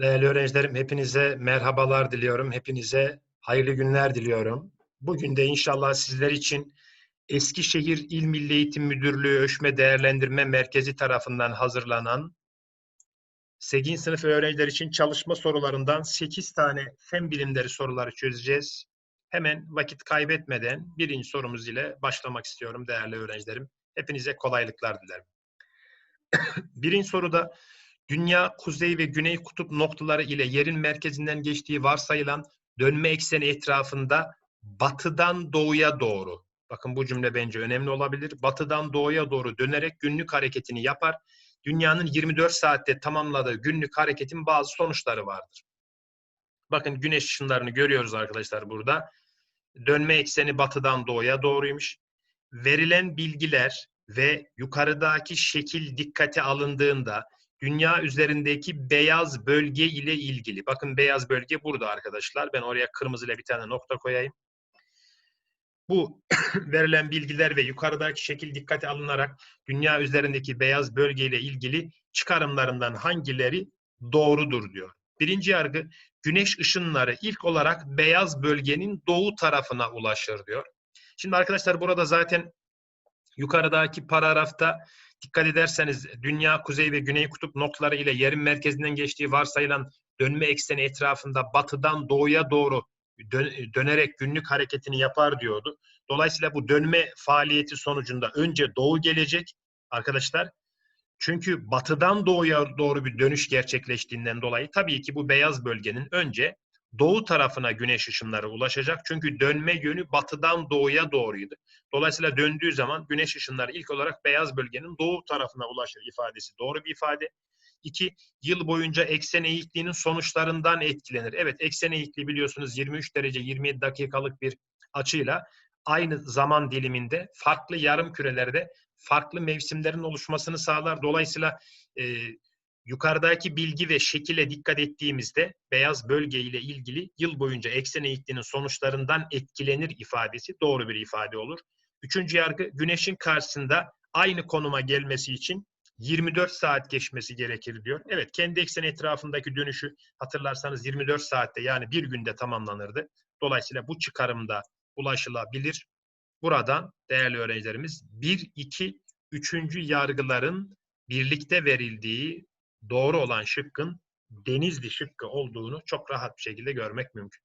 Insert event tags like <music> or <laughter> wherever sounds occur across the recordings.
Değerli öğrencilerim, hepinize merhabalar diliyorum. Hepinize hayırlı günler diliyorum. Bugün de inşallah sizler için Eskişehir İl Milli Eğitim Müdürlüğü Ölçme Değerlendirme Merkezi tarafından hazırlanan 8. sınıf öğrenciler için çalışma sorularından 8 tane fen bilimleri soruları çözeceğiz. Hemen vakit kaybetmeden birinci sorumuz ile başlamak istiyorum değerli öğrencilerim. Hepinize kolaylıklar dilerim. <coughs> birinci soruda Dünya kuzey ve güney kutup noktaları ile yerin merkezinden geçtiği varsayılan dönme ekseni etrafında batıdan doğuya doğru. Bakın bu cümle bence önemli olabilir. Batıdan doğuya doğru dönerek günlük hareketini yapar. Dünyanın 24 saatte tamamladığı günlük hareketin bazı sonuçları vardır. Bakın güneş ışınlarını görüyoruz arkadaşlar burada. Dönme ekseni batıdan doğuya doğruymuş. Verilen bilgiler ve yukarıdaki şekil dikkate alındığında dünya üzerindeki beyaz bölge ile ilgili. Bakın beyaz bölge burada arkadaşlar. Ben oraya kırmızı ile bir tane nokta koyayım. Bu <clears throat> verilen bilgiler ve yukarıdaki şekil dikkate alınarak dünya üzerindeki beyaz bölge ile ilgili çıkarımlarından hangileri doğrudur diyor. Birinci yargı güneş ışınları ilk olarak beyaz bölgenin doğu tarafına ulaşır diyor. Şimdi arkadaşlar burada zaten yukarıdaki paragrafta Dikkat ederseniz dünya kuzey ve güney kutup noktaları ile yerin merkezinden geçtiği varsayılan dönme ekseni etrafında batıdan doğuya doğru dönerek günlük hareketini yapar diyordu. Dolayısıyla bu dönme faaliyeti sonucunda önce doğu gelecek arkadaşlar. Çünkü batıdan doğuya doğru bir dönüş gerçekleştiğinden dolayı tabii ki bu beyaz bölgenin önce doğu tarafına güneş ışınları ulaşacak. Çünkü dönme yönü batıdan doğuya doğruydu. Dolayısıyla döndüğü zaman güneş ışınları ilk olarak beyaz bölgenin doğu tarafına ulaşır ifadesi doğru bir ifade. İki, yıl boyunca eksen eğikliğinin sonuçlarından etkilenir. Evet, eksen eğikliği biliyorsunuz 23 derece 27 dakikalık bir açıyla aynı zaman diliminde farklı yarım kürelerde farklı mevsimlerin oluşmasını sağlar. Dolayısıyla e, Yukarıdaki bilgi ve şekile dikkat ettiğimizde beyaz bölge ile ilgili yıl boyunca eksen eğikliğinin sonuçlarından etkilenir ifadesi doğru bir ifade olur. Üçüncü yargı güneşin karşısında aynı konuma gelmesi için 24 saat geçmesi gerekir diyor. Evet kendi eksen etrafındaki dönüşü hatırlarsanız 24 saatte yani bir günde tamamlanırdı. Dolayısıyla bu çıkarımda ulaşılabilir. Buradan değerli öğrencilerimiz 1, 2, 3. yargıların birlikte verildiği doğru olan şıkkın Denizli şıkkı olduğunu çok rahat bir şekilde görmek mümkün.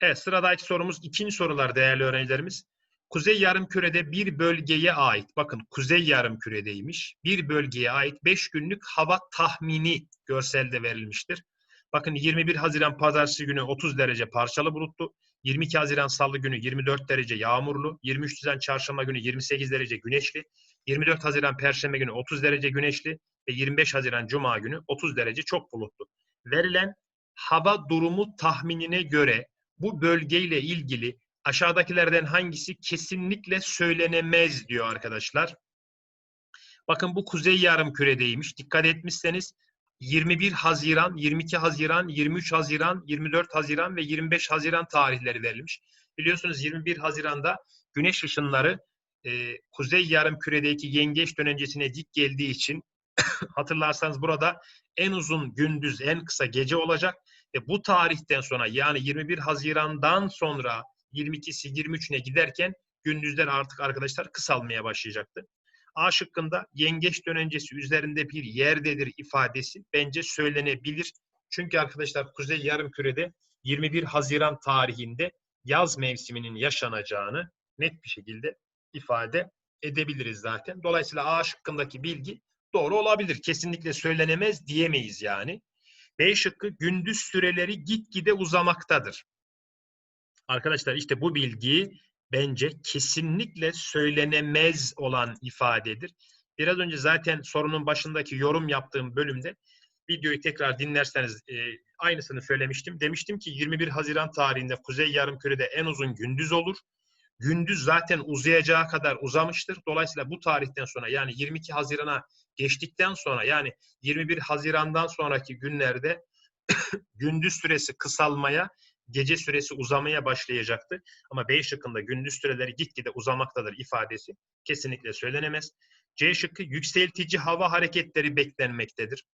Evet sıradaki sorumuz ikinci sorular değerli öğrencilerimiz. Kuzey yarımkürede bir bölgeye ait, bakın kuzey yarımküredeymiş, bir bölgeye ait 5 günlük hava tahmini görselde verilmiştir. Bakın 21 Haziran pazartesi günü 30 derece parçalı bulutlu, 22 Haziran salı günü 24 derece yağmurlu, 23 Haziran çarşamba günü 28 derece güneşli, 24 Haziran perşembe günü 30 derece güneşli, ve 25 Haziran Cuma günü 30 derece çok bulutlu. Verilen hava durumu tahminine göre bu bölgeyle ilgili aşağıdakilerden hangisi kesinlikle söylenemez diyor arkadaşlar. Bakın bu kuzey yarım küredeymiş. Dikkat etmişseniz 21 Haziran, 22 Haziran, 23 Haziran, 24 Haziran ve 25 Haziran tarihleri verilmiş. Biliyorsunuz 21 Haziran'da güneş ışınları e, kuzey yarım küredeki yengeç dönencesine dik geldiği için hatırlarsanız burada en uzun gündüz, en kısa gece olacak ve bu tarihten sonra yani 21 Haziran'dan sonra 22'si 23'üne giderken gündüzler artık arkadaşlar kısalmaya başlayacaktı. A şıkkında yengeç dönencesi üzerinde bir yerdedir ifadesi bence söylenebilir. Çünkü arkadaşlar Kuzey Yarımküre'de 21 Haziran tarihinde yaz mevsiminin yaşanacağını net bir şekilde ifade edebiliriz zaten. Dolayısıyla A şıkkındaki bilgi doğru olabilir. Kesinlikle söylenemez diyemeyiz yani. B şıkkı gündüz süreleri gitgide uzamaktadır. Arkadaşlar işte bu bilgi bence kesinlikle söylenemez olan ifadedir. Biraz önce zaten sorunun başındaki yorum yaptığım bölümde videoyu tekrar dinlerseniz e, aynısını söylemiştim. Demiştim ki 21 Haziran tarihinde Kuzey Yarımküre'de en uzun gündüz olur gündüz zaten uzayacağı kadar uzamıştır. Dolayısıyla bu tarihten sonra yani 22 Haziran'a geçtikten sonra yani 21 Haziran'dan sonraki günlerde <coughs> gündüz süresi kısalmaya, gece süresi uzamaya başlayacaktı. Ama B şıkkında gündüz süreleri gitgide uzamaktadır ifadesi kesinlikle söylenemez. C şıkkı yükseltici hava hareketleri beklenmektedir.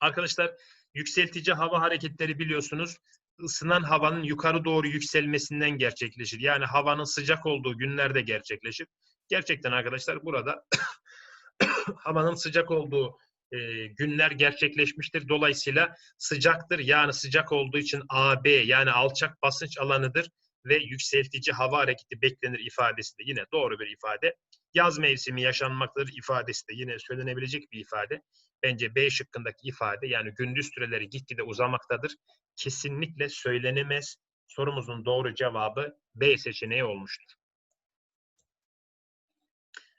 Arkadaşlar yükseltici hava hareketleri biliyorsunuz ısınan havanın yukarı doğru yükselmesinden gerçekleşir. Yani havanın sıcak olduğu günlerde gerçekleşir. Gerçekten arkadaşlar burada <coughs> havanın sıcak olduğu e, günler gerçekleşmiştir. Dolayısıyla sıcaktır. Yani sıcak olduğu için AB yani alçak basınç alanıdır ve yükseltici hava hareketi beklenir ifadesi de yine doğru bir ifade. Yaz mevsimi yaşanmaktadır ifadesi de yine söylenebilecek bir ifade. Bence B şıkkındaki ifade yani gündüz süreleri gitgide uzamaktadır. Kesinlikle söylenemez. Sorumuzun doğru cevabı B seçeneği olmuştur.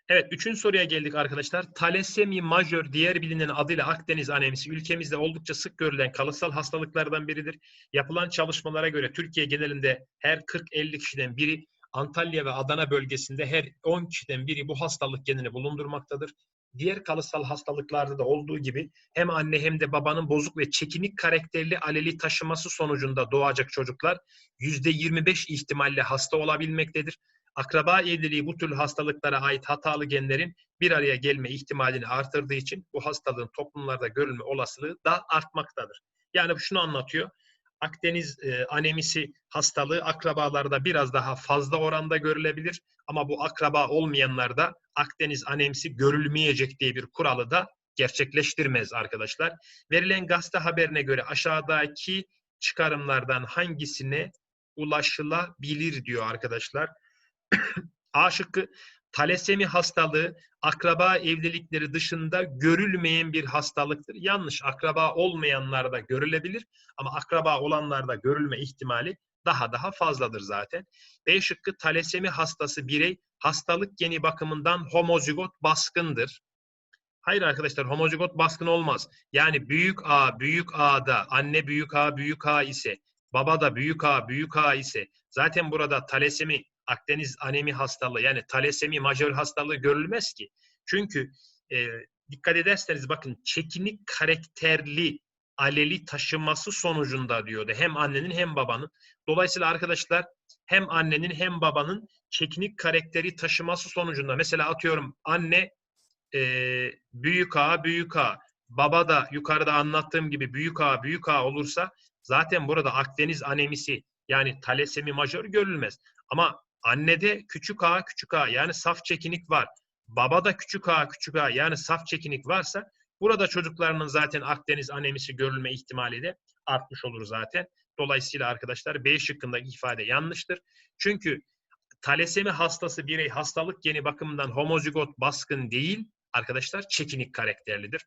Evet, üçüncü soruya geldik arkadaşlar. Talasemi majör, diğer bilinen adıyla Akdeniz anemisi, ülkemizde oldukça sık görülen kalıtsal hastalıklardan biridir. Yapılan çalışmalara göre Türkiye genelinde her 40-50 kişiden biri, Antalya ve Adana bölgesinde her 10 kişiden biri bu hastalık genini bulundurmaktadır. Diğer kalıtsal hastalıklarda da olduğu gibi hem anne hem de babanın bozuk ve çekinik karakterli aleli taşıması sonucunda doğacak çocuklar %25 ihtimalle hasta olabilmektedir akraba evliliği bu türlü hastalıklara ait hatalı genlerin bir araya gelme ihtimalini artırdığı için bu hastalığın toplumlarda görülme olasılığı da artmaktadır. Yani şunu anlatıyor. Akdeniz e, anemisi hastalığı akrabalarda biraz daha fazla oranda görülebilir ama bu akraba olmayanlarda Akdeniz anemisi görülmeyecek diye bir kuralı da gerçekleştirmez arkadaşlar. Verilen gazete haberine göre aşağıdaki çıkarımlardan hangisine ulaşılabilir diyor arkadaşlar. A şıkkı talasemi hastalığı akraba evlilikleri dışında görülmeyen bir hastalıktır. Yanlış. Akraba olmayanlarda görülebilir ama akraba olanlarda görülme ihtimali daha daha fazladır zaten. B şıkkı talasemi hastası birey hastalık geni bakımından homozigot baskındır. Hayır arkadaşlar homozigot baskın olmaz. Yani büyük A büyük A'da anne büyük A büyük A ise baba da büyük A büyük A ise zaten burada talasemi Akdeniz anemi hastalığı yani talasemi majör hastalığı görülmez ki. Çünkü e, dikkat ederseniz bakın çekinik karakterli aleli taşıması sonucunda diyordu. Hem annenin hem babanın. Dolayısıyla arkadaşlar hem annenin hem babanın çekinik karakteri taşıması sonucunda mesela atıyorum anne e, büyük A büyük A baba da yukarıda anlattığım gibi büyük A büyük A olursa zaten burada Akdeniz anemisi yani talasemi majör görülmez. Ama Annede küçük a küçük a yani saf çekinik var. Babada küçük a küçük a yani saf çekinik varsa burada çocuklarının zaten Akdeniz anemisi görülme ihtimali de artmış olur zaten. Dolayısıyla arkadaşlar B şıkkındaki ifade yanlıştır. Çünkü talasemi hastası birey hastalık geni bakımından homozigot baskın değil arkadaşlar çekinik karakterlidir.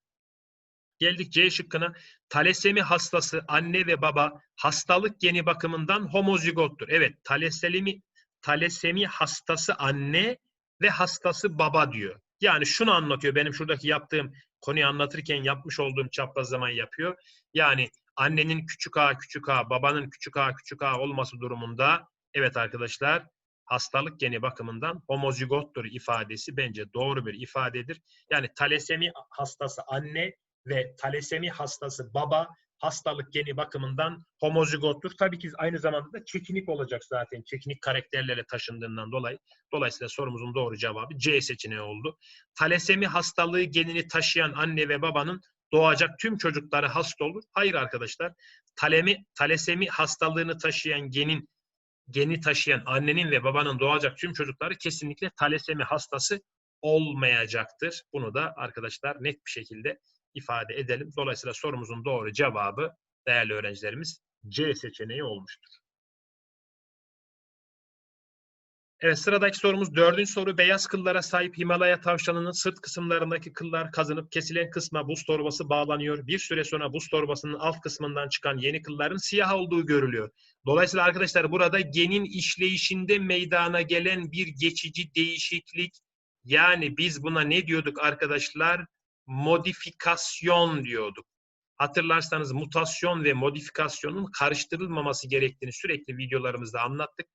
Geldik C şıkkına. Talasemi hastası anne ve baba hastalık geni bakımından homozigottur. Evet, talasemi talasemi hastası anne ve hastası baba diyor. Yani şunu anlatıyor benim şuradaki yaptığım konuyu anlatırken yapmış olduğum çaprazlamayı yapıyor. Yani annenin küçük a küçük a, babanın küçük a küçük a olması durumunda evet arkadaşlar hastalık geni bakımından homozigottur ifadesi bence doğru bir ifadedir. Yani talasemi hastası anne ve talasemi hastası baba hastalık geni bakımından homozigottur. Tabii ki aynı zamanda da çekinik olacak zaten. Çekinik karakterlere taşındığından dolayı. Dolayısıyla sorumuzun doğru cevabı C seçeneği oldu. Talasemi hastalığı genini taşıyan anne ve babanın doğacak tüm çocukları hasta olur. Hayır arkadaşlar. Talemi, talasemi hastalığını taşıyan genin geni taşıyan annenin ve babanın doğacak tüm çocukları kesinlikle talasemi hastası olmayacaktır. Bunu da arkadaşlar net bir şekilde ifade edelim. Dolayısıyla sorumuzun doğru cevabı değerli öğrencilerimiz C seçeneği olmuştur. Evet sıradaki sorumuz dördüncü soru. Beyaz kıllara sahip Himalaya tavşanının sırt kısımlarındaki kıllar kazınıp kesilen kısma buz torbası bağlanıyor. Bir süre sonra buz torbasının alt kısmından çıkan yeni kılların siyah olduğu görülüyor. Dolayısıyla arkadaşlar burada genin işleyişinde meydana gelen bir geçici değişiklik yani biz buna ne diyorduk arkadaşlar? Modifikasyon diyorduk. Hatırlarsanız mutasyon ve modifikasyonun karıştırılmaması gerektiğini sürekli videolarımızda anlattık.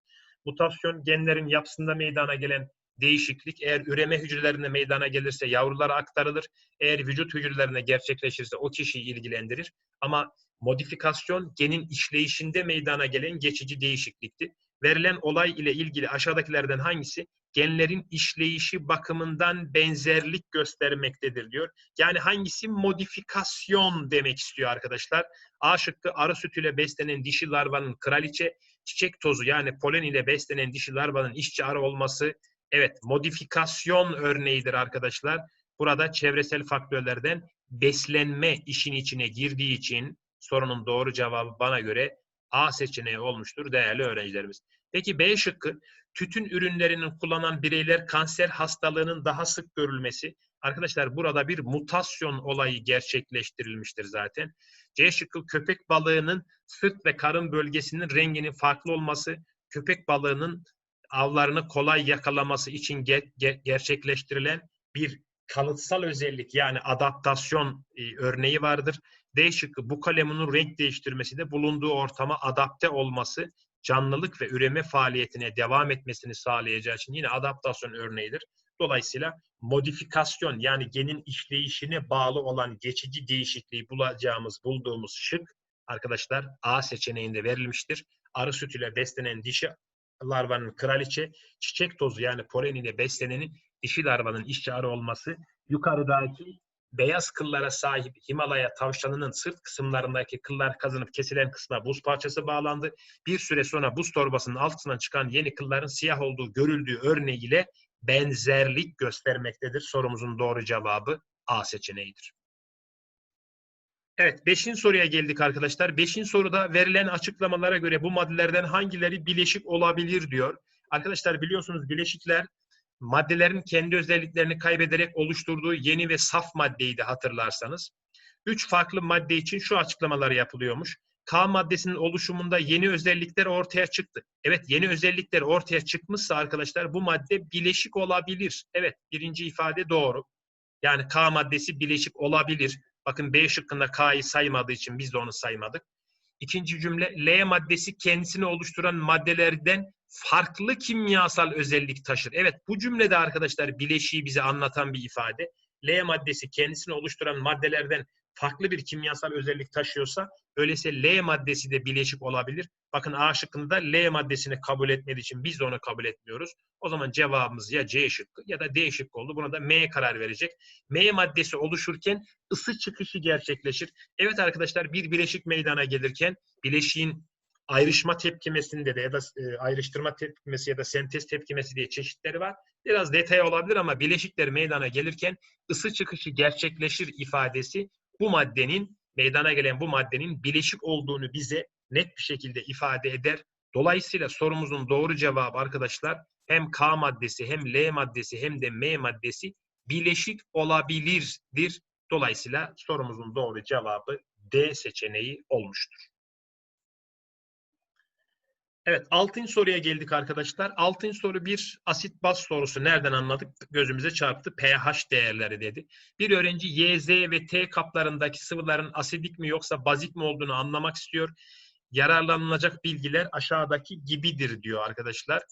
Mutasyon genlerin yapısında meydana gelen değişiklik eğer üreme hücrelerine meydana gelirse yavrulara aktarılır. Eğer vücut hücrelerine gerçekleşirse o kişiyi ilgilendirir. Ama modifikasyon genin işleyişinde meydana gelen geçici değişiklikti. Verilen olay ile ilgili aşağıdakilerden hangisi genlerin işleyişi bakımından benzerlik göstermektedir diyor. Yani hangisi modifikasyon demek istiyor arkadaşlar. A şıkkı arı sütüyle beslenen dişi larvanın kraliçe, çiçek tozu yani polen ile beslenen dişi larvanın işçi arı olması evet modifikasyon örneğidir arkadaşlar. Burada çevresel faktörlerden beslenme işin içine girdiği için sorunun doğru cevabı bana göre A seçeneği olmuştur değerli öğrencilerimiz. Peki B şıkkı tütün ürünlerinin kullanan bireyler kanser hastalığının daha sık görülmesi. Arkadaşlar burada bir mutasyon olayı gerçekleştirilmiştir zaten. C şıkkı köpek balığının sırt ve karın bölgesinin renginin farklı olması, köpek balığının avlarını kolay yakalaması için ge- ge- gerçekleştirilen bir kalıtsal özellik yani adaptasyon e, örneği vardır. D şıkkı bu kalemunun renk değiştirmesi de bulunduğu ortama adapte olması, canlılık ve üreme faaliyetine devam etmesini sağlayacağı için yine adaptasyon örneğidir. Dolayısıyla modifikasyon yani genin işleyişine bağlı olan geçici değişikliği bulacağımız, bulduğumuz şık arkadaşlar A seçeneğinde verilmiştir. Arı sütüyle beslenen dişi larvanın kraliçe, çiçek tozu yani polen ile beslenenin dişi larvanın işçi arı olması, yukarıdaki beyaz kıllara sahip Himalaya tavşanının sırt kısımlarındaki kıllar kazınıp kesilen kısma buz parçası bağlandı. Bir süre sonra buz torbasının altından çıkan yeni kılların siyah olduğu görüldüğü örneğiyle benzerlik göstermektedir. Sorumuzun doğru cevabı A seçeneğidir. Evet, beşinci soruya geldik arkadaşlar. Beşinci soruda verilen açıklamalara göre bu maddelerden hangileri bileşik olabilir diyor. Arkadaşlar biliyorsunuz bileşikler maddelerin kendi özelliklerini kaybederek oluşturduğu yeni ve saf maddeydi hatırlarsanız. Üç farklı madde için şu açıklamalar yapılıyormuş. K maddesinin oluşumunda yeni özellikler ortaya çıktı. Evet yeni özellikler ortaya çıkmışsa arkadaşlar bu madde bileşik olabilir. Evet birinci ifade doğru. Yani K maddesi bileşik olabilir. Bakın B şıkkında K'yı saymadığı için biz de onu saymadık. İkinci cümle L maddesi kendisini oluşturan maddelerden farklı kimyasal özellik taşır. Evet bu cümlede arkadaşlar bileşiği bize anlatan bir ifade. L maddesi kendisini oluşturan maddelerden farklı bir kimyasal özellik taşıyorsa öyleyse L maddesi de bileşik olabilir. Bakın A şıkkında L maddesini kabul etmediği için biz de onu kabul etmiyoruz. O zaman cevabımız ya C şıkkı ya da D şıkkı oldu. Buna da M karar verecek. M maddesi oluşurken ısı çıkışı gerçekleşir. Evet arkadaşlar bir bileşik meydana gelirken bileşiğin ayrışma tepkimesinde de ya da e, ayrıştırma tepkimesi ya da sentez tepkimesi diye çeşitleri var. Biraz detay olabilir ama bileşikler meydana gelirken ısı çıkışı gerçekleşir ifadesi bu maddenin meydana gelen bu maddenin bileşik olduğunu bize net bir şekilde ifade eder. Dolayısıyla sorumuzun doğru cevabı arkadaşlar hem K maddesi hem L maddesi hem de M maddesi bileşik olabilirdir. Dolayısıyla sorumuzun doğru cevabı D seçeneği olmuştur. Evet, altıncı soruya geldik arkadaşlar. Altıncı soru bir asit baz sorusu. Nereden anladık? Gözümüze çarptı. pH değerleri dedi. Bir öğrenci Y, Z ve T kaplarındaki sıvıların asidik mi yoksa bazik mi olduğunu anlamak istiyor. Yararlanılacak bilgiler aşağıdaki gibidir diyor arkadaşlar.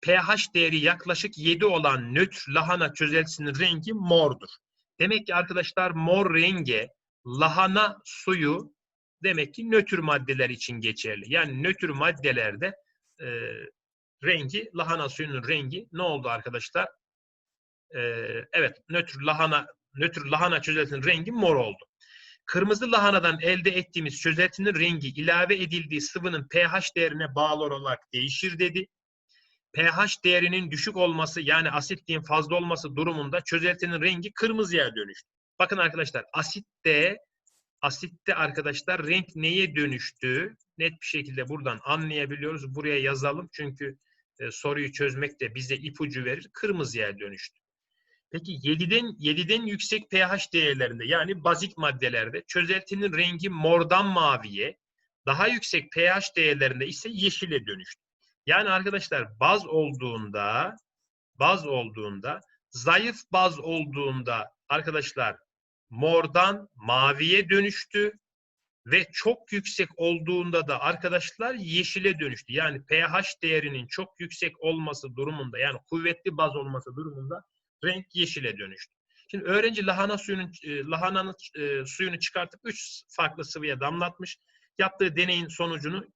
pH değeri yaklaşık 7 olan nötr lahana çözeltisinin rengi mordur. Demek ki arkadaşlar mor renge lahana suyu demek ki nötr maddeler için geçerli. Yani nötr maddelerde e, rengi, lahana suyunun rengi ne oldu arkadaşlar? E, evet, nötr lahana nötr lahana çözeltisinin rengi mor oldu. Kırmızı lahanadan elde ettiğimiz çözeltinin rengi ilave edildiği sıvının pH değerine bağlı olarak değişir dedi. pH değerinin düşük olması yani asitliğin fazla olması durumunda çözeltinin rengi kırmızıya dönüştü. Bakın arkadaşlar asitte asitte arkadaşlar renk neye dönüştü? Net bir şekilde buradan anlayabiliyoruz. Buraya yazalım çünkü e, soruyu çözmek de bize ipucu verir. Kırmızıya dönüştü. Peki 7'den 7'den yüksek pH değerlerinde yani bazik maddelerde çözeltinin rengi mordan maviye, daha yüksek pH değerlerinde ise yeşile dönüştü. Yani arkadaşlar baz olduğunda baz olduğunda zayıf baz olduğunda arkadaşlar mordan maviye dönüştü ve çok yüksek olduğunda da arkadaşlar yeşile dönüştü. Yani pH değerinin çok yüksek olması durumunda yani kuvvetli baz olması durumunda renk yeşile dönüştü. Şimdi öğrenci lahana suyunun e, lahananın e, suyunu çıkartıp üç farklı sıvıya damlatmış. Yaptığı deneyin sonucunu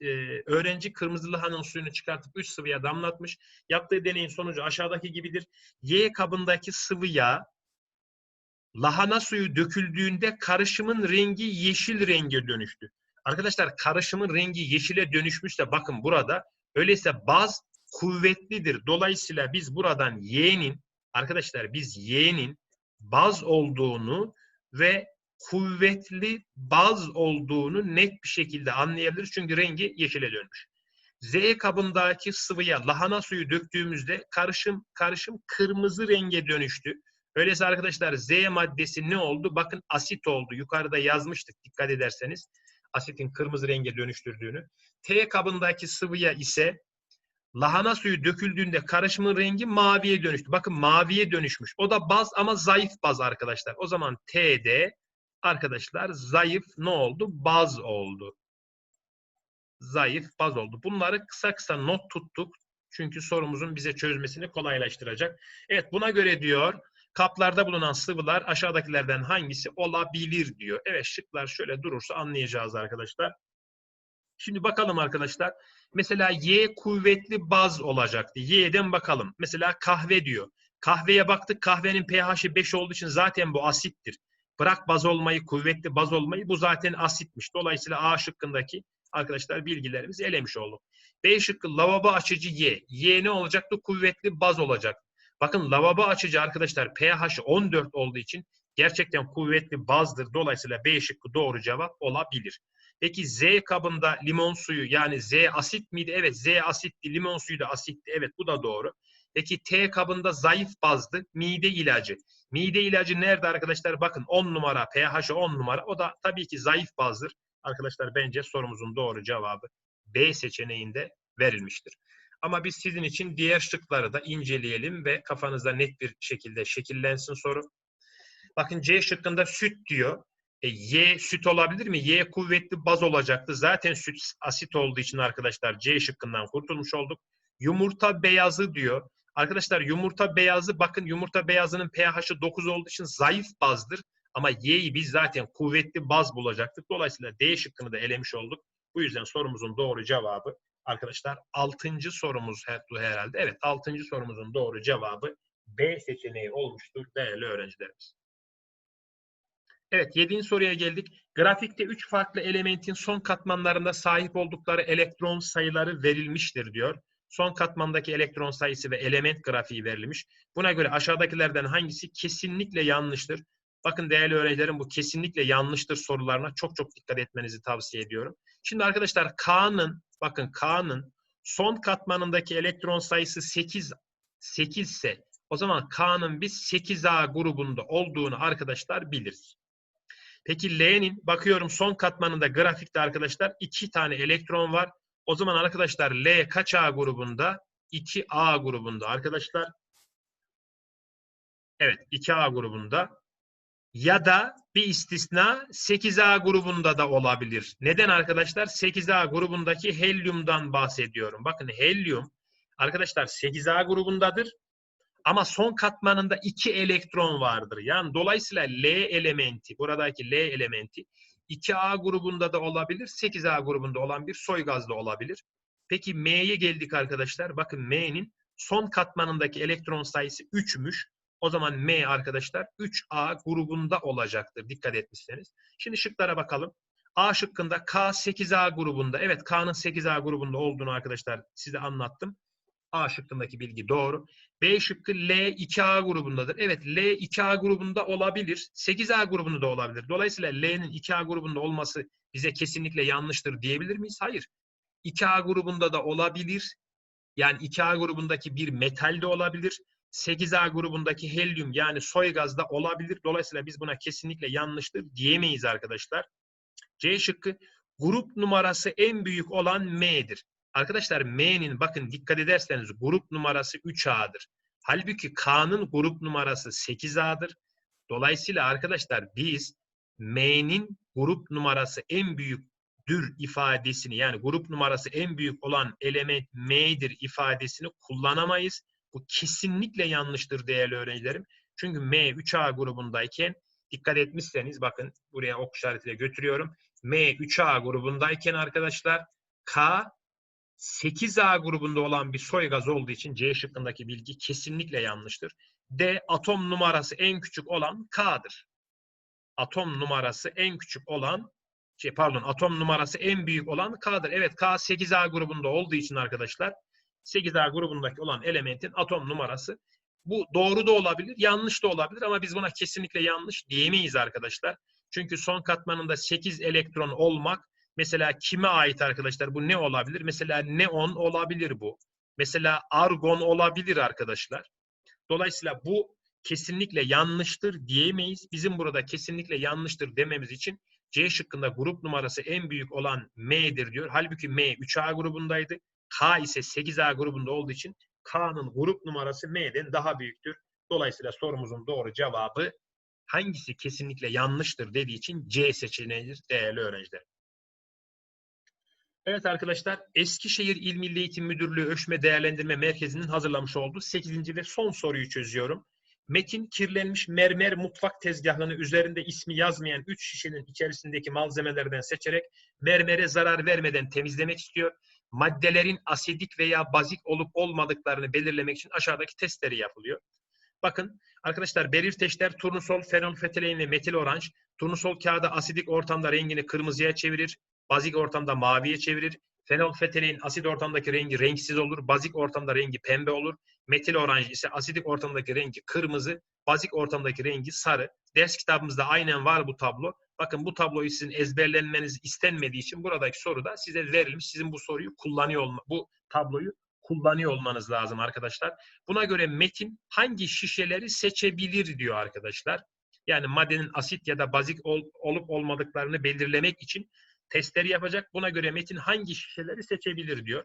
e, öğrenci kırmızı lahananın suyunu çıkartıp 3 sıvıya damlatmış. Yaptığı deneyin sonucu aşağıdaki gibidir. Y kabındaki sıvı yağ lahana suyu döküldüğünde karışımın rengi yeşil renge dönüştü. Arkadaşlar karışımın rengi yeşile dönüşmüşse bakın burada öyleyse baz kuvvetlidir. Dolayısıyla biz buradan Y'nin arkadaşlar biz Y'nin baz olduğunu ve kuvvetli baz olduğunu net bir şekilde anlayabiliriz. Çünkü rengi yeşile dönmüş. Z kabındaki sıvıya lahana suyu döktüğümüzde karışım karışım kırmızı renge dönüştü. Öyleyse arkadaşlar Z maddesi ne oldu? Bakın asit oldu. Yukarıda yazmıştık dikkat ederseniz. Asitin kırmızı renge dönüştürdüğünü. T kabındaki sıvıya ise lahana suyu döküldüğünde karışımın rengi maviye dönüştü. Bakın maviye dönüşmüş. O da baz ama zayıf baz arkadaşlar. O zaman T'de arkadaşlar zayıf ne oldu? Baz oldu. Zayıf baz oldu. Bunları kısa kısa not tuttuk. Çünkü sorumuzun bize çözmesini kolaylaştıracak. Evet buna göre diyor kaplarda bulunan sıvılar aşağıdakilerden hangisi olabilir diyor. Evet şıklar şöyle durursa anlayacağız arkadaşlar. Şimdi bakalım arkadaşlar. Mesela Y kuvvetli baz olacaktı. Y'den bakalım. Mesela kahve diyor. Kahveye baktık kahvenin pH'i 5 olduğu için zaten bu asittir. Bırak baz olmayı, kuvvetli baz olmayı bu zaten asitmiş. Dolayısıyla A şıkkındaki arkadaşlar bilgilerimizi elemiş olduk. B şıkkı lavabo açıcı Y. Y ne olacaktı? Kuvvetli baz olacak. Bakın lavabo açıcı arkadaşlar pH 14 olduğu için gerçekten kuvvetli bazdır. Dolayısıyla B şıkkı doğru cevap olabilir. Peki Z kabında limon suyu yani Z asit miydi? Evet Z asitti. Limon suyu da asitti. Evet bu da doğru. Peki T kabında zayıf bazdı. Mide ilacı. Mide ilacı nerede arkadaşlar? Bakın 10 numara. pH'ı 10 numara. O da tabii ki zayıf bazdır. Arkadaşlar bence sorumuzun doğru cevabı B seçeneğinde verilmiştir. Ama biz sizin için diğer şıkları da inceleyelim ve kafanızda net bir şekilde şekillensin soru. Bakın C şıkkında süt diyor. E, y süt olabilir mi? Y kuvvetli baz olacaktı. Zaten süt asit olduğu için arkadaşlar C şıkkından kurtulmuş olduk. Yumurta beyazı diyor. Arkadaşlar yumurta beyazı bakın yumurta beyazının pH'i 9 olduğu için zayıf bazdır. Ama Y'yi biz zaten kuvvetli baz bulacaktık. Dolayısıyla D şıkkını da elemiş olduk. Bu yüzden sorumuzun doğru cevabı arkadaşlar 6. sorumuz herhalde. Evet 6. sorumuzun doğru cevabı B seçeneği olmuştur değerli öğrencilerimiz. Evet 7. soruya geldik. Grafikte 3 farklı elementin son katmanlarında sahip oldukları elektron sayıları verilmiştir diyor. Son katmandaki elektron sayısı ve element grafiği verilmiş. Buna göre aşağıdakilerden hangisi kesinlikle yanlıştır? Bakın değerli öğrencilerim bu kesinlikle yanlıştır sorularına çok çok dikkat etmenizi tavsiye ediyorum. Şimdi arkadaşlar K'nın bakın K'nın son katmanındaki elektron sayısı 8 8 ise o zaman K'nın biz 8A grubunda olduğunu arkadaşlar biliriz. Peki L'nin bakıyorum son katmanında grafikte arkadaşlar iki tane elektron var. O zaman arkadaşlar L kaç A grubunda? 2A grubunda arkadaşlar. Evet 2A grubunda. Ya da bir istisna 8A grubunda da olabilir. Neden arkadaşlar? 8A grubundaki helyumdan bahsediyorum. Bakın helyum arkadaşlar 8A grubundadır. Ama son katmanında iki elektron vardır. Yani dolayısıyla L elementi, buradaki L elementi 2A grubunda da olabilir, 8A grubunda olan bir soy gazda olabilir. Peki M'ye geldik arkadaşlar. Bakın M'nin son katmanındaki elektron sayısı 3'müş. O zaman M arkadaşlar 3A grubunda olacaktır. Dikkat etmişseniz. Şimdi şıklara bakalım. A şıkkında K 8A grubunda. Evet K'nın 8A grubunda olduğunu arkadaşlar size anlattım. A şıkkındaki bilgi doğru. B şıkkı L 2A grubundadır. Evet L 2A grubunda olabilir. 8A grubunda da olabilir. Dolayısıyla L'nin 2A grubunda olması bize kesinlikle yanlıştır diyebilir miyiz? Hayır. 2A grubunda da olabilir. Yani 2A grubundaki bir metal de olabilir. 8A grubundaki helyum yani soy gaz da olabilir. Dolayısıyla biz buna kesinlikle yanlıştır diyemeyiz arkadaşlar. C şıkkı grup numarası en büyük olan M'dir. Arkadaşlar M'nin bakın dikkat ederseniz grup numarası 3A'dır. Halbuki K'nın grup numarası 8A'dır. Dolayısıyla arkadaşlar biz M'nin grup numarası en büyüktür ifadesini yani grup numarası en büyük olan element M'dir ifadesini kullanamayız. Bu kesinlikle yanlıştır değerli öğrencilerim. Çünkü M 3A grubundayken dikkat etmişseniz bakın buraya ok işaretiyle götürüyorum. M 3A grubundayken arkadaşlar K 8A grubunda olan bir soy gaz olduğu için C şıkkındaki bilgi kesinlikle yanlıştır. D atom numarası en küçük olan K'dır. Atom numarası en küçük olan şey pardon atom numarası en büyük olan K'dır. Evet K 8A grubunda olduğu için arkadaşlar 8A grubundaki olan elementin atom numarası bu doğru da olabilir, yanlış da olabilir ama biz buna kesinlikle yanlış diyemeyiz arkadaşlar. Çünkü son katmanında 8 elektron olmak mesela kime ait arkadaşlar? Bu ne olabilir? Mesela neon olabilir bu. Mesela argon olabilir arkadaşlar. Dolayısıyla bu kesinlikle yanlıştır diyemeyiz. Bizim burada kesinlikle yanlıştır dememiz için C şıkkında grup numarası en büyük olan M'dir diyor. Halbuki M 3A grubundaydı. K ise 8A grubunda olduğu için K'nın grup numarası M'den daha büyüktür. Dolayısıyla sorumuzun doğru cevabı hangisi kesinlikle yanlıştır dediği için C seçeneğidir değerli öğrenciler. Evet arkadaşlar Eskişehir İl Milli Eğitim Müdürlüğü Ölçme Değerlendirme Merkezi'nin hazırlamış olduğu 8. ve son soruyu çözüyorum. Metin kirlenmiş mermer mutfak tezgahını üzerinde ismi yazmayan 3 şişenin içerisindeki malzemelerden seçerek mermere zarar vermeden temizlemek istiyor. Maddelerin asidik veya bazik olup olmadıklarını belirlemek için aşağıdaki testleri yapılıyor. Bakın arkadaşlar belirteçler turnusol, fenolfetalein ve metil oranj. Turnusol kağıda asidik ortamda rengini kırmızıya çevirir. Bazik ortamda maviye çevirir. Fenolfetalein asit ortamdaki rengi renksiz olur. Bazik ortamda rengi pembe olur. Metil oranj ise asidik ortamdaki rengi kırmızı. Bazik ortamdaki rengi sarı. Ders kitabımızda aynen var bu tablo. Bakın bu tabloyu sizin ezberlenmeniz istenmediği için buradaki soruda size verilmiş. Sizin bu soruyu kullanıyor olma, bu tabloyu kullanıyor olmanız lazım arkadaşlar. Buna göre metin hangi şişeleri seçebilir diyor arkadaşlar. Yani maddenin asit ya da bazik ol, olup olmadıklarını belirlemek için testleri yapacak. Buna göre metin hangi şişeleri seçebilir diyor.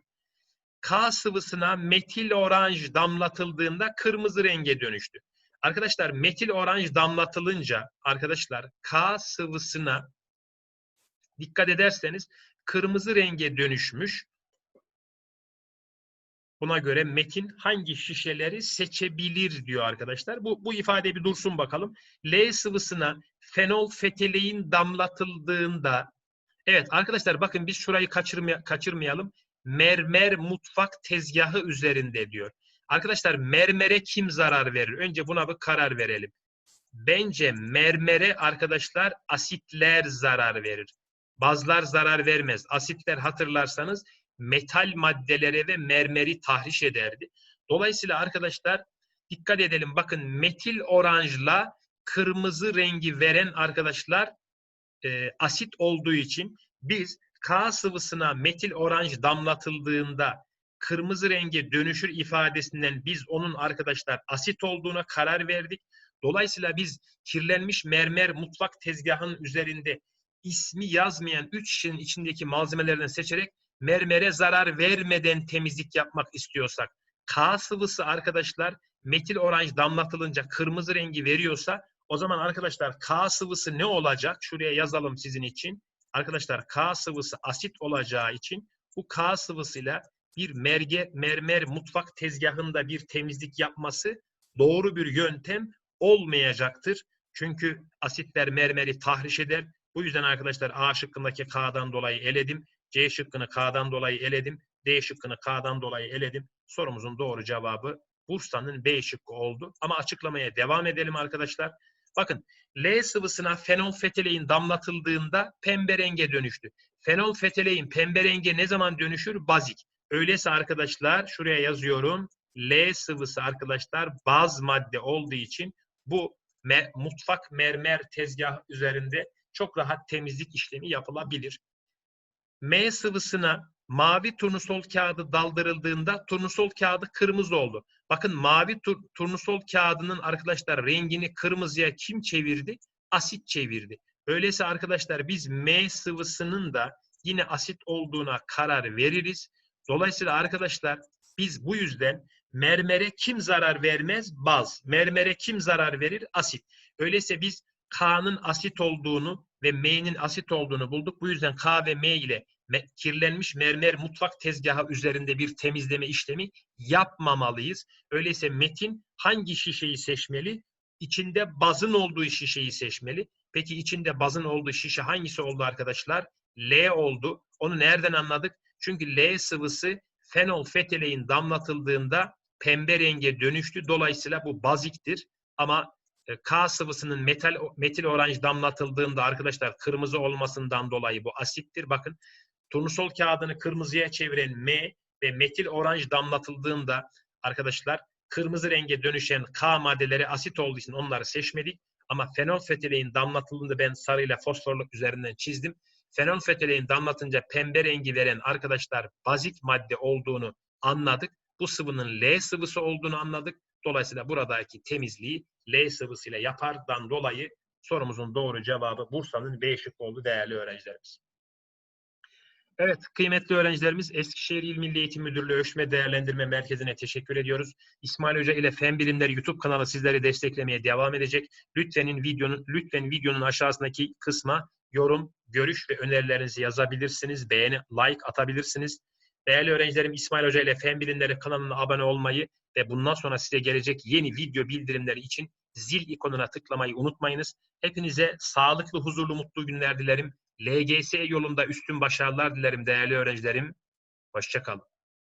K sıvısına metil oranj damlatıldığında kırmızı renge dönüştü. Arkadaşlar metil oranj damlatılınca arkadaşlar K sıvısına dikkat ederseniz kırmızı renge dönüşmüş. Buna göre metin hangi şişeleri seçebilir diyor arkadaşlar. Bu, bu ifade bir dursun bakalım. L sıvısına fenol fetelein damlatıldığında Evet arkadaşlar bakın biz şurayı kaçırmay kaçırmayalım. Mermer mutfak tezgahı üzerinde diyor. Arkadaşlar mermere kim zarar verir? Önce buna bir karar verelim. Bence mermere arkadaşlar asitler zarar verir. Bazlar zarar vermez. Asitler hatırlarsanız metal maddelere ve mermeri tahriş ederdi. Dolayısıyla arkadaşlar dikkat edelim. Bakın metil oranjla kırmızı rengi veren arkadaşlar e, asit olduğu için biz K sıvısına metil oranj damlatıldığında kırmızı renge dönüşür ifadesinden biz onun arkadaşlar asit olduğuna karar verdik. Dolayısıyla biz kirlenmiş mermer mutfak tezgahının üzerinde ismi yazmayan üç şişenin içindeki malzemelerden seçerek mermere zarar vermeden temizlik yapmak istiyorsak K sıvısı arkadaşlar metil oranj damlatılınca kırmızı rengi veriyorsa o zaman arkadaşlar K sıvısı ne olacak? Şuraya yazalım sizin için. Arkadaşlar K sıvısı asit olacağı için bu K sıvısıyla bir merge, mermer mutfak tezgahında bir temizlik yapması doğru bir yöntem olmayacaktır. Çünkü asitler mermeri tahriş eder. Bu yüzden arkadaşlar A şıkkındaki K'dan dolayı eledim. C şıkkını K'dan dolayı eledim. D şıkkını K'dan dolayı eledim. Sorumuzun doğru cevabı Bursa'nın B şıkkı oldu. Ama açıklamaya devam edelim arkadaşlar. Bakın L sıvısına fenolfetalein damlatıldığında pembe renge dönüştü. Fenolfetalein pembe renge ne zaman dönüşür? Bazik. Öyleyse arkadaşlar şuraya yazıyorum. L sıvısı arkadaşlar baz madde olduğu için bu me mutfak mermer tezgah üzerinde çok rahat temizlik işlemi yapılabilir. M sıvısına mavi turnusol kağıdı daldırıldığında turnusol kağıdı kırmızı oldu. Bakın mavi tur, turnusol kağıdının arkadaşlar rengini kırmızıya kim çevirdi? Asit çevirdi. Öyleyse arkadaşlar biz M sıvısının da yine asit olduğuna karar veririz. Dolayısıyla arkadaşlar biz bu yüzden mermere kim zarar vermez? Baz. Mermere kim zarar verir? Asit. Öyleyse biz K'nın asit olduğunu ve M'nin asit olduğunu bulduk. Bu yüzden K ve M ile kirlenmiş mermer mutfak tezgahı üzerinde bir temizleme işlemi yapmamalıyız. Öyleyse metin hangi şişeyi seçmeli? İçinde bazın olduğu şişeyi seçmeli. Peki içinde bazın olduğu şişe hangisi oldu arkadaşlar? L oldu. Onu nereden anladık? Çünkü L sıvısı fenol feteleğin damlatıldığında pembe renge dönüştü. Dolayısıyla bu baziktir. Ama e, K sıvısının metal metil oranj damlatıldığında arkadaşlar kırmızı olmasından dolayı bu asittir. Bakın turnusol kağıdını kırmızıya çeviren M ve metil oranj damlatıldığında arkadaşlar kırmızı renge dönüşen K maddeleri asit olduğu için onları seçmedik. Ama fenol feteleğin damlatıldığında ben sarıyla fosforluk üzerinden çizdim. Fenol feteleğin damlatınca pembe rengi veren arkadaşlar bazik madde olduğunu anladık. Bu sıvının L sıvısı olduğunu anladık. Dolayısıyla buradaki temizliği L sıvısıyla yapardan dolayı sorumuzun doğru cevabı Bursa'nın B şıkkı oldu değerli öğrencilerimiz. Evet, kıymetli öğrencilerimiz Eskişehir İl Milli Eğitim Müdürlüğü Ölçme Değerlendirme Merkezi'ne teşekkür ediyoruz. İsmail Hoca ile Fen Bilimleri YouTube kanalı sizleri desteklemeye devam edecek. Lütfen videonun lütfen videonun aşağısındaki kısma yorum, görüş ve önerilerinizi yazabilirsiniz. Beğeni, like atabilirsiniz. Değerli öğrencilerim İsmail Hoca ile Fen Bilimleri kanalına abone olmayı ve bundan sonra size gelecek yeni video bildirimleri için zil ikonuna tıklamayı unutmayınız. Hepinize sağlıklı, huzurlu, mutlu günler dilerim. LGS yolunda üstün başarılar dilerim değerli öğrencilerim. Hoşçakalın.